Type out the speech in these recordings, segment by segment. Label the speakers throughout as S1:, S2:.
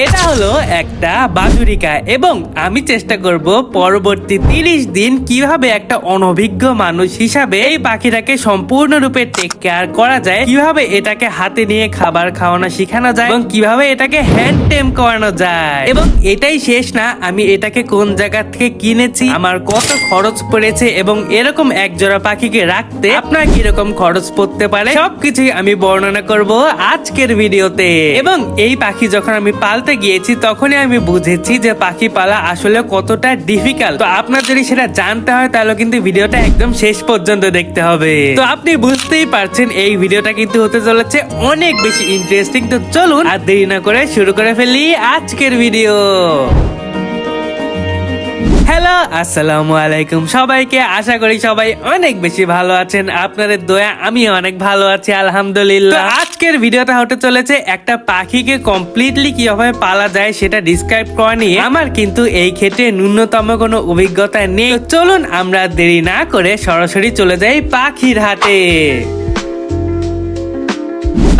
S1: এটা হলো একটা বাজুরিকা এবং আমি চেষ্টা করব পরবর্তী তিরিশ দিন কীভাবে একটা অনভিজ্ঞ মানুষ হিসাবে এই পাখিটাকে সম্পূর্ণরূপে টেক কেয়ার করা যায়, কীভাবে এটাকে হাতে নিয়ে খাবার খাওয়ানো শেখানো যায় এবং কীভাবে এটাকে হ্যান্ড টেম করানো যায়। এবং এটাই শেষ না, আমি এটাকে কোন জায়গা থেকে কিনেছি, আমার কত খরচ পড়েছে এবং এরকম এক জোড়া পাখিকে রাখতে আপনার কীরকম খরচ পড়তে পারে, সবকিছুই আমি বর্ণনা করব আজকের ভিডিওতে। এবং এই পাখি যখন আমি পালতে গিয়েছি, তখনই আমি বুঝেছি যে পাখি পালা আসলে কতটা ডিফিকাল্ট তো আপনার যদি সেটা জানতে হয়, তাহলে কিন্তু ভিডিওটা একদম শেষ পর্যন্ত দেখতে হবে। তো আপনি বুঝতেই পারছেন, এই ভিডিওটা কিন্তু হতে চলেছে অনেক বেশি ইন্টারেস্টিং তো চলুন আর দেরি না করে শুরু করে ফেলি আজকের ভিডিও হ্যালো, আসসালামু আলাইকুম। সবাইকে আশা করি সবাই অনেক বেশি ভালো আছেন। আপনাদের দয়া আমি অনেক ভালো আছি, আলহামদুলিল্লাহ। আজকের ভিডিওটা হতে চলেছে, একটা পাখিকে কমপ্লিটলি কীভাবে পালা যায় সেটা ডিসক্রাইব করা নিয়ে। আমার কিন্তু এই ক্ষেত্রে ন্যূনতম কোনো অভিজ্ঞতা নেই। চলুন আমরা দেরি না করে সরাসরি চলে যাই পাখির হাটে।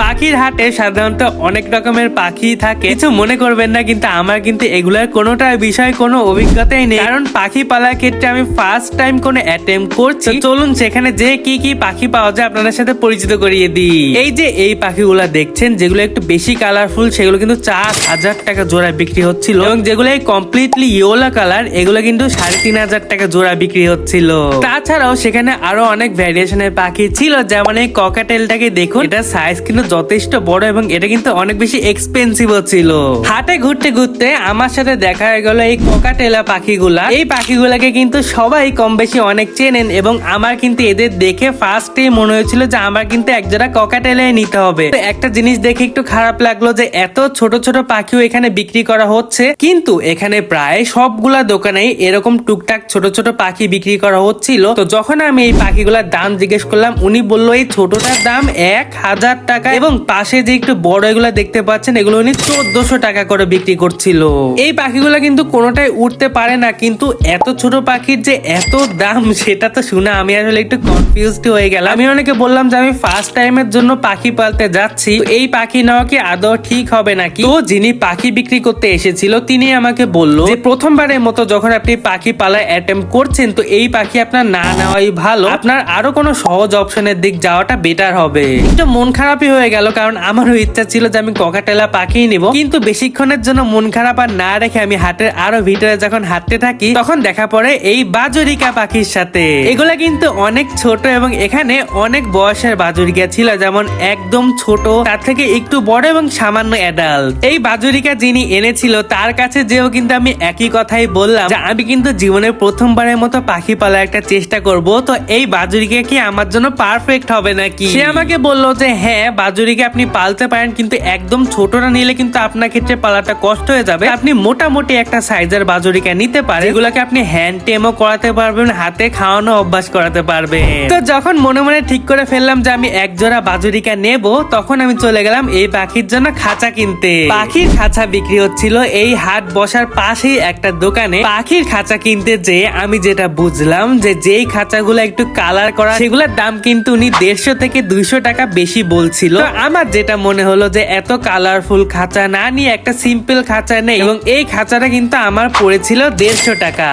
S1: পাখির হাটে সাধারণত অনেক রকমের পাখি থাকে। কিছু মনে করবেন না, কিন্তু আমার কিন্তু এগুলার কোনোটা বিষয় কোনো অভিজ্ঞতাই নেই। কারণ পাখি পালার ক্ষেত্রে আমি ফার্স্ট টাইম কোনো অ্যাটেম্প করছি। চলুন সেখানে যে কি কি পাখি পাওয়া যায় আপনাদের সাথে পরিচিত করিয়ে দিই। এই যে এই পাখিগুলা দেখছেন, যেগুলো একটু বেশি কালারফুল সেগুলো কিন্তু চার হাজার টাকা জোড়া বিক্রি হচ্ছিল। এবং যেগুলো কমপ্লিটলি ইয়োলা কালার এগুলো কিন্তু সাড়ে তিন হাজার টাকা জোড়া বিক্রি হচ্ছিল। তাছাড়াও সেখানে আরও অনেক ভ্যারিয়েশনের পাখি ছিল, যেমন এই ককাটেলটাকে দেখুন। এটা সাইজ কিন্তু যথেষ্ট বড় এবং এটা কিন্তু অনেক বেশি এক্সপেন্সিভ ছিল। হাটে ঘুরতে ঘুরতে আমার সাথে দেখা হয়ে গেল এই ককাটেলা পাখিগুলা। এই পাখিগুলাকে কিন্তু সবাই কম বেশি অনেক চেনেন এবং আমার কিন্তু এদের দেখে ফার্স্টে মনে হয়েছিল যে আমার কিন্তু একজোড়া ককাটেলে নিতে হবে। একটা জিনিস দেখে একটু খারাপ লাগল যে এত ছোট ছোট পাখিও এখানে বিক্রি করা হচ্ছে, কিন্তু এখানে প্রায় সবগুলা দোকানেই এরকম টুকটাক ছোট ছোট পাখি বিক্রি করা হচ্ছিল। তো যখন আমি এই পাখিগুলার দাম জিজ্ঞেস করলাম, উনি বলল, এই ছোটটার দাম এক হাজার টাকা এবং পাশে যে একটু বড় এগুলা দেখতে পাচ্ছেন, এগুলো উনি চোদ্দশো টাকা করে বিক্রি করছিল। এই পাখিগুলা কিন্তু কোনোটাই উঠতে পারে না, কিন্তু এত ছোট পাখির যে এত দাম, সেটা তো শুনে আমি আসলে একটু কনফিউজড হয়ে গেলাম। আমি অনেকে বললাম যে আমি ফার্স্ট টাইমের জন্য পাখি পালতে যাচ্ছি। এই পাখি নেওয়া কি আদৌ ঠিক হবে নাকি? তো যিনি পাখি বিক্রি করতে এসেছিল, তিনি আমাকে বলল যে প্রথমবারের মতো যখন আপনি পাখি পালায় অ্যাটেম্প করছেন, তো এই পাখি আপনার না নেওয়াই ভালো। আপনার আরও কোনো সহজ অপশনের দিক যাওয়াটা বেটার হবে। একটু মন খারাপই হয়ে গেল, কারণ আমারও ইচ্ছা ছিল যে আমি ককাটেলা পাখি নিব। কিন্তু বেশিক্ষণের জন্য মন খারাপ আর না রেখে আমি হাটের আরও ভিতরে যখন হাঁটতে থাকি, তখন দেখা পড়ে এই বাজরিকা পাখির সাথে। এগুলা কিন্তু অনেক ছোট এবং এখানে অনেক বয়সের বাজরিকা ছিল, যেমন একদম ছোট, তার থেকে একটু বড় এবং সামান্য অ্যাডাল্ট এই বাজরিকা যিনি এনেছিল, তার কাছে যেও কিন্তু আমি একই কথাই বললাম, যে আমি কিন্তু জীবনের প্রথমবারের মতো পাখি পালার একটা চেষ্টা করব, তো এই বাজুরিকা কি আমার জন্য পারফেক্ট হবে নাকি? সে আমাকে বলল যে হ্যাঁ বাজুরিকে আপনি পালতে পারেন, কিন্তু একদম ছোটটা নিলে কিন্তু আপনার ক্ষেত্রে পালাটা কষ্ট হয়ে যাবে। আপনি মোটামুটি একটা সাইজের বাজুরিকা নিতে পারেন এগুলাকে আপনি হ্যান্ড টেমও করাতে পারবেন, হাতে খাওয়ানো অভ্যাস করাতে পারবেন। তো যখন মনে মনে ঠিক করে ফেললাম যে আমি এক জোড়া বাজুরিকা নেব, তখন আমি চলে গেলাম এই পাখির জন্য খাঁচা কিনতে। পাখির খাঁচা বিক্রি হচ্ছিল এই হাট বসার পাশেই একটা দোকানে। পাখির খাঁচা কিনতে যে আমি যেটা বুঝলাম যে যেই খাঁচাগুলো একটু কালার করা, সেগুলোর দাম কিন্তু উনি দেড়শো থেকে দুইশো টাকা বেশি বলছিল। তো আমার যেটা মনে হলো যে এত কালারফুল খাঁচা না নিয়ে একটা সিম্পল খাঁচা নেই, এবং এই খাঁচাটা কিন্তু আমার পড়েছিল দেড়শো টাকা।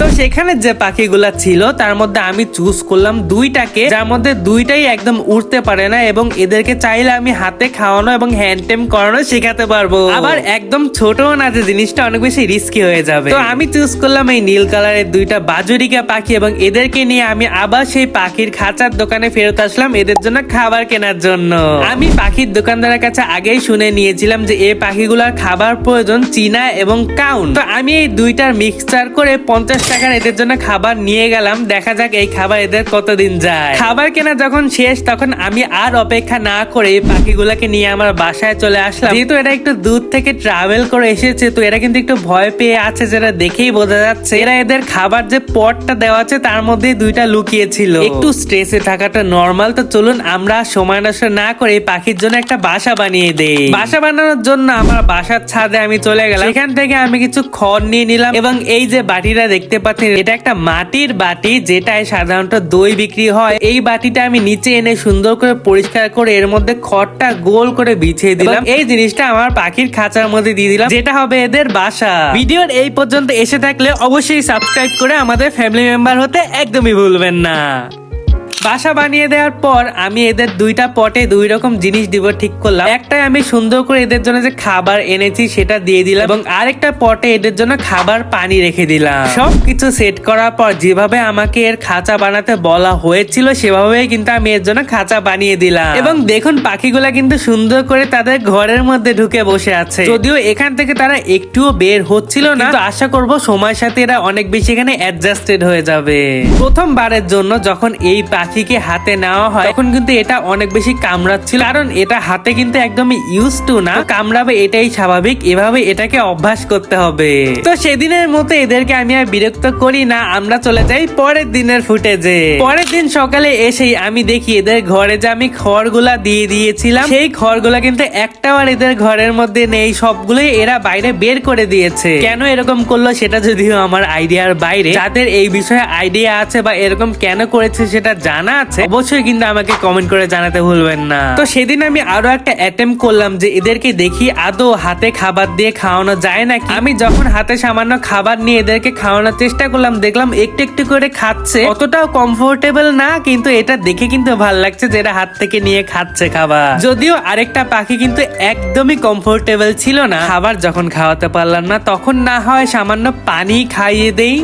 S1: তো সেখানে যে পাখিগুলা ছিল, তার মধ্যে আমি চুজ করলাম দুইটাকে, যার মধ্যে দুইটাই একদম উঠতে পারে না এবং এদেরকে চাইলে আমি হাতে খাওয়ানো এবং হ্যান্ড টেম করানো শেখাতে পারব। আবার একদম ছোট না যে জিনিসটা অনেক বেশি রিস্কি হয়ে যাবে। তো আমি চুজ করলাম এই নীল কালারের দুইটা বাজুরিকা পাখি এবং এদেরকে নিয়ে আমি আবার সেই পাখির খাঁচার দোকানে ফেরত আসলাম এদের জন্য খাবার কেনার জন্য। আমি পাখির দোকানদারের কাছে আগেই শুনে নিয়েছিলাম যে এই পাখিগুলোর খাবার প্রয়োজন চীনা এবং কাউন। তো আমি এই দুইটার মিক্সচার করে পঞ্চাশ টাকার এদের জন্য খাবার নিয়ে গেলাম। দেখা যাক এই খাবার এদের কতদিন যায়। খাবার কেনা যখন শেষ, তখন আমি আর অপেক্ষা না করে এই পাখিগুলোকে নিয়ে আমার বাসায় চলে আসলাম। যেহেতু এরা একটু দূর থেকে ট্রাভেল করে এসেছে, তো এরা কিন্তু একটু ভয় পেয়ে আছে, যেটা দেখেই বোঝা যাচ্ছে। এরা এদের খাবার যে পটটা দেওয়া আছে, তার মধ্যে দুইটা লুকিয়েছিল। একটু স্ট্রেসে থাকাটা নর্মাল তো চলুন আমরা সময় নষ্ট না করে পাখির জন্য একটা বাসা বানিয়ে দেই। বাসা বানানোর জন্য আমার বাসার ছাদে আমি চলে গেলাম। এখান থেকে আমি কিছু খড় নিয়ে নিলাম এবং এই যে বাটিটা দেখতে দেখতে পাচ্ছেন এটা একটা মাটির বাটি যেটায় সাধারণত দই বিক্রি হয়। এই বাটিটা আমি নিচে এনে সুন্দর করে পরিষ্কার করে এর মধ্যে খড়টা গোল করে বিছিয়ে দিলাম। এই জিনিসটা আমার পাখির খাঁচার মধ্যে দিয়ে দিলাম যেটা হবে এদের বাসা। ভিডিওর এই পর্যন্ত এসে থাকলে অবশ্যই সাবস্ক্রাইব করে আমাদের ফ্যামিলি মেম্বার হতে একদমই ভুলবেন না। বাসা বানিয়ে দেওয়ার পর আমি এদের দুইটা পটে দুই রকম জিনিস দিব, ঠিক করলাম। একটাই আমি সুন্দর করে এদের জন্য যে খাবার এনেছি, সেটা দিয়ে দিলাম এবং আরেকটা পটে এদের জন্য খাবার পানি রেখে দিলাম। সবকিছু সেট করার পর যেভাবে আমাকে এর খাঁচা বানাতে বলা হয়েছিল সেভাবে কিন্তু আমি এর জন্য খাঁচা বানিয়ে দিলাম। এবং দেখুন, পাখিগুলা কিন্তু সুন্দর করে তাদের ঘরের মধ্যে ঢুকে বসে আছে। যদিও এখান থেকে তারা একটুও বের হচ্ছিল না, কিন্তু আশা করব সময়ের সাথে এরা অনেক বেশি এখানে অ্যাডজাস্টেড হয়ে যাবে। প্রথমবারের জন্য যখন এই পাখিকে হাতে নেওয়া হয়, তখন কিন্তু এটা অনেক বেশি কামড়াচ্ছিল। কারণ এটা হাতে কিন্তু একদমই ইউজ টু না। কামড়াবে এটাই স্বাভাবিক, এভাবে এটাকে অভ্যাস করতে হবে। তো সেদিনের মতো এদেরকে আমি আর বিরক্ত করি না, আমরা চলে যাই পরের দিনের ফুটেজে। পরের দিন সকালে এসেই আমি দেখি এদের ঘরে যে আমি খড়গুলা দিয়ে দিয়েছিলাম, সেই খড়গুলা কিন্তু একটাও আর এদের ঘরের মধ্যে নেই, সবগুলোই এরা বাইরে বের করে দিয়েছে। কেন এরকম করল সেটা যদিও আমার আইডিয়ার বাইরে। যাদের এই বিষয়ে আইডিয়া আছে বা এরকম কেন করেছে সেটা জানা আছে, অবশ্যই কিন্তু আমাকে কমেন্ট করে জানাতে ভুলবেন না। তো সেদিন আমি আরও একটা অ্যাটেম্প করলাম যে এদেরকে দেখি আদৌ হাতে খাবার দিয়ে খাওয়ানো যায় নাকি? আমি যখন হাতে সামান্য খাবার নিয়ে এদেরকে খাওয়ানোর চেষ্টা করলাম, দেখলাম একটু একটু করে খাচ্ছে। অতটাও কমফোর্টেবল না, কিন্তু এটা দেখে কিন্তু ভালো লাগছে যে এরা হাত থেকে নিয়ে খাচ্ছে খাবার। যদিও আরেকটা পাখি কিন্তু একদমই কমফোর্টেবল ছিল না। খাবার যখন খাওয়াতে পারলাম না, তখন না হয় সামান্য পানি খাইয়ে দেই।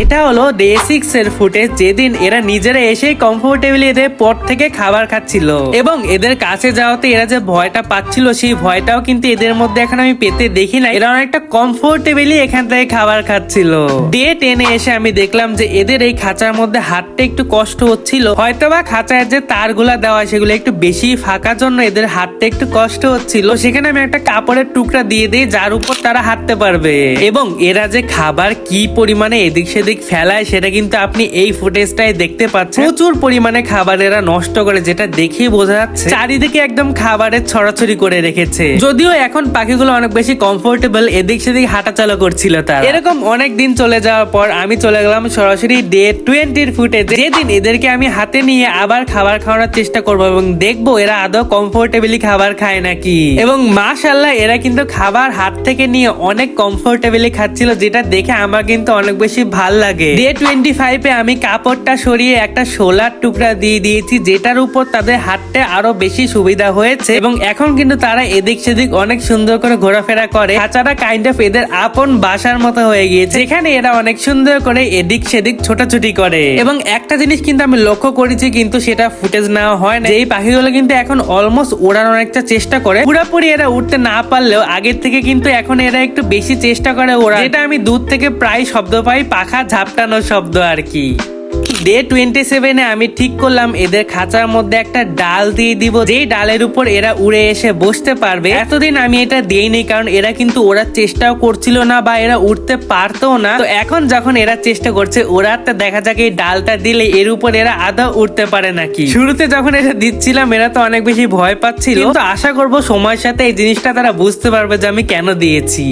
S1: এটা হলো ডে সিক্স এর ফুটেজ যেদিন এরা নিজেরা এসে কমফোর্টেবলি এদের পট থেকে খাবার খাচ্ছিল। এবং এদের কাছে যাওয়াতে এরা যে ভয়টা পাচ্ছিল, সেই ভয়টাও কিন্তু এদের মধ্যে এখন আমি পেতে দেখি না এরা অনেকটা কমফোর্টেবলি এখান থেকে খাবার খাচ্ছিল। ডে টেনে এসে আমি দেখলাম যে এদের এই খাঁচার মধ্যে হাঁটতে একটু কষ্ট হচ্ছিল। হয়তোবা খাঁচায় যে তারগুলা দেওয়া সেগুলো একটু বেশি ফাঁকার জন্য এদের হাঁটতে একটু কষ্ট হচ্ছিল। সেখানে আমি একটা কাপড়ের টুকরা দিয়ে দিই, যার উপর তারা হাঁটতে পারবে। এবং এরা যে খাবার কি পরিমাণে এদিক সেদিক ফেলায় সেটা কিন্তু আপনি এই ফুটেজটাই দেখতে পাচ্ছেন। প্রচুর পরিমাণে খাবার এরা নষ্ট করে যেটা দেখেই বোঝা যাচ্ছে, চারিদিকে একদম খাবারের ছড়াছড়ি করে রেখেছে। যদিও এখন পাখিগুলো অনেক বেশি কমফোর্টেবল এদিক সেদিক হাঁটাচলা করছিল তার। এরকম অনেক দিন চলে যাওয়ার পর আমি চলে গেলাম সরাসরি ডে টোয়েন্টির ফুটেজ যেদিন এদেরকে আমি হাতে নিয়ে আবার খাবার খাওয়ানোর চেষ্টা করব এবং দেখব এরা আদৌ কমফোর্টেবলি খাবার খায় নাকি। এবং মাশাল্লাহ এরা কিন্তু খাবার হাত থেকে নিয়ে অনেক কমফোর্টেবলি খাচ্ছিল, যেটা দেখে আমার কিন্তু অনেক বেশি ভালো লাগে। ডে টোয়েন্টি ফাইভে আমি কাপড়টা সরিয়ে একটা সোলার টুকরা দিয়ে দিয়েছি, যেটার উপর তাদের হাঁটতে আরও বেশি সুবিধা হয়েছে এবং এখন কিন্তু তারা এদিক সেদিক অনেক সুন্দর করে ঘোরাফেরা করে। খাঁচাটা কাইন্ড অফ এদের আপন বাসার মতো হয়ে গিয়েছে। যেখানে এরা অনেক সুন্দর করে এদিক সেদিক ছোটাছুটি করে। এবং একটা জিনিস কিন্তু আমি লক্ষ্য করেছি, কিন্তু সেটা ফুটেজ নেওয়া হয় না এই পাখিগুলো কিন্তু এখন অলমোস্ট ওড়ানোর একটা চেষ্টা করে। পুরোপুরি এরা উঠতে না পারলেও আগের থেকে কিন্তু এখন এরা একটু বেশি চেষ্টা করে ওরা এটা আমি দূর থেকে প্রায় শব্দ পাই, পাখা ঝাপটানোর শব্দ আর কি। ডে টোয়েন্টি সেভেনে আমি ঠিক করলাম এদের খাঁচার মধ্যে একটা ডাল দিয়ে দিব, যেই ডালের উপর এরা উড়ে এসে বসতে পারবে। এতদিন আমি এটা দিইনি, কারণ এরা কিন্তু ওরা চেষ্টাও করছিল না বা এরা উঠতে পারতো না। তো এখন যখন এরা চেষ্টা করছে, ওরা তো দেখা যাক এই ডালটা দিলে এর উপর এরা আদৌ উঠতে পারে নাকি। শুরুতে যখন এটা দিচ্ছিলাম, এরা তো অনেক বেশি ভয় পাচ্ছিল। তো আশা করব সময়ের সাথে এই জিনিসটা তারা বুঝতে পারবে যে আমি কেন দিয়েছি।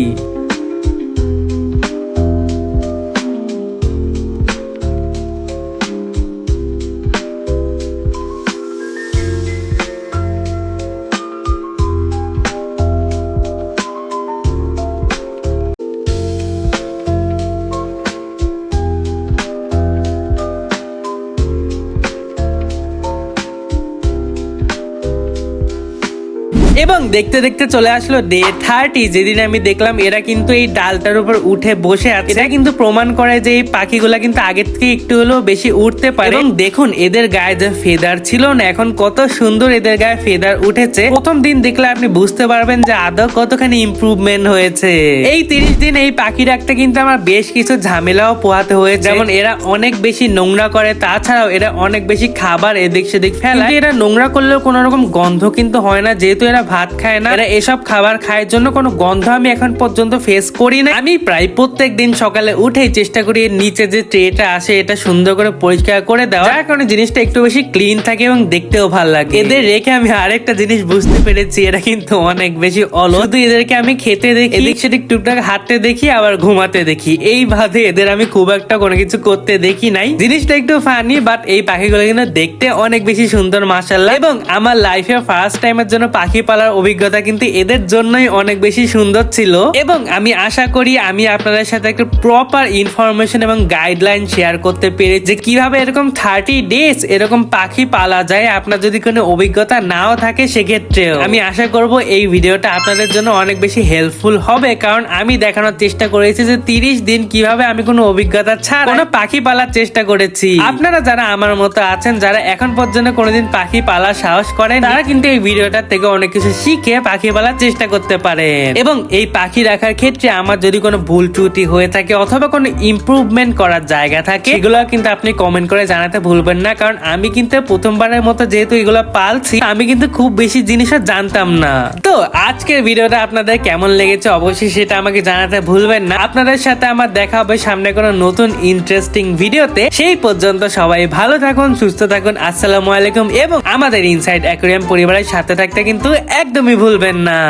S1: এবং দেখতে দেখতে চলে আসলো ডে থার্টি যেদিন আমি দেখলাম এরা কিন্তু এই ডালটার উপর উঠে বসে আছে। এটা কিন্তু প্রমাণ করে যে এই পাখিগুলা কিন্তু আগের থেকে একটু হলেও বেশি উঠতে পারে। এবং দেখুন, এদের গায়ে যে ফেদার ছিল না, এখন কত সুন্দর এদের গায়ে ফেদার উঠেছে। প্রথম দিন দেখলে আপনি বুঝতে পারবেন যে আদৌ কতখানি ইমপ্রুভমেন্ট হয়েছে। এই তিরিশ দিন এই পাখি রাখতে কিন্তু আমার বেশ কিছু ঝামেলাও পোহাতে হয়েছে। যেমন এরা অনেক বেশি নোংরা করে, তাছাড়াও এরা অনেক বেশি খাবার এদিক সেদিক ফেলে এরা নোংরা করলেও কোনো রকম গন্ধ কিন্তু হয় না। যেহেতু এরা ভাত খায় না। এরা এসব খাবার খাওয়ার জন্য কোনো গন্ধ আমি এখন পর্যন্ত ফেস করি না আমি প্রায় প্রত্যেক দিন সকালে উঠে চেষ্টা করি নিচে যে ট্রেটা আসে, এটা সুন্দর করে পরিষ্কার করে দেওয়া। যার কারণে জিনিসটা একটু বেশি ক্লিন থাকে এবং দেখতেও ভালো লাগে। এদের রেখে আমি আরেকটা জিনিস বুঝতে পেরেছি, এরা কিন্তু অনেক বেশি অল শুধু এদেরকে আমি খেতে দেখি, এদিক সেদিক টুকটাক হাঁটতে দেখি, আবার ঘুমাতে দেখি। এই বাদে এদের আমি খুব একটা কোনো কিছু করতে দেখি নাই। জিনিসটা একটু ফানি বাট এই পাখিগুলো কিন্তু দেখতে অনেক বেশি সুন্দর মাসাল্লাহ এবং আমার লাইফে ফার্স্ট টাইমের জন্য পাখি পালার অভিজ্ঞতা কিন্তু এদের জন্যই অনেক বেশি সুন্দর ছিল। এবং আমি আশা করি আমি আপনাদের সাথে একটা প্রপার ইনফরমেশন এবং গাইডলাইন শেয়ার করতে পেরে যে কীভাবে এরকম থার্টি ডেজ এরকম পাখি পালা যায়, আপনার যদি কোনো অভিজ্ঞতা নাও থাকে সেক্ষেত্রেও। আমি আশা করব এই ভিডিওটা আপনাদের জন্য অনেক বেশি হেল্পফুল হবে, কারণ আমি দেখানোর চেষ্টা করেছি যে তিরিশ দিন কীভাবে আমি কোনো অভিজ্ঞতা ছাড়া কোনো পাখি পালার চেষ্টা করেছি। আপনারা যারা আমার মতো আছেন, যারা এখন পর্যন্ত কোনোদিন পাখি পালার সাহস করেন তারা কিন্তু এই ভিডিওটার থেকে অনেক কিছু শিখে পাখি পালার চেষ্টা করতে পারেন এবং এই পাখি রাখার ক্ষেত্রে আমার যদি কোনো ভুল ত্রুটি হয়ে থাকে অথবা কোনো ইমপ্রুভমেন্ট করার জায়গা থাকে, এগুলো কিন্তু আপনি কমেন্ট করে জানাতে ভুলবেন না। কারণ আমি কিন্তু প্রথমবারের মতো যেহেতু এগুলো পালছি, আমি কিন্তু খুব বেশি জিনিসও জানতাম না। তো আজকের ভিডিওটা আপনাদের কেমন লেগেছে অবশ্যই সেটা আমাকে জানাতে ভুলবেন না। আপনাদের সাথে আমার দেখা হবে সামনে কোনো নতুন ইন্টারেস্টিং ভিডিওতে। সেই পর্যন্ত সবাই ভালো থাকুন, সুস্থ থাকুন, আসসালামু আলাইকুম। এবং আমাদের ইনসাইড অ্যাকোরিয়াম পরিবারের সাথে থাকতে কিন্তু একদমই ভুলবেন না।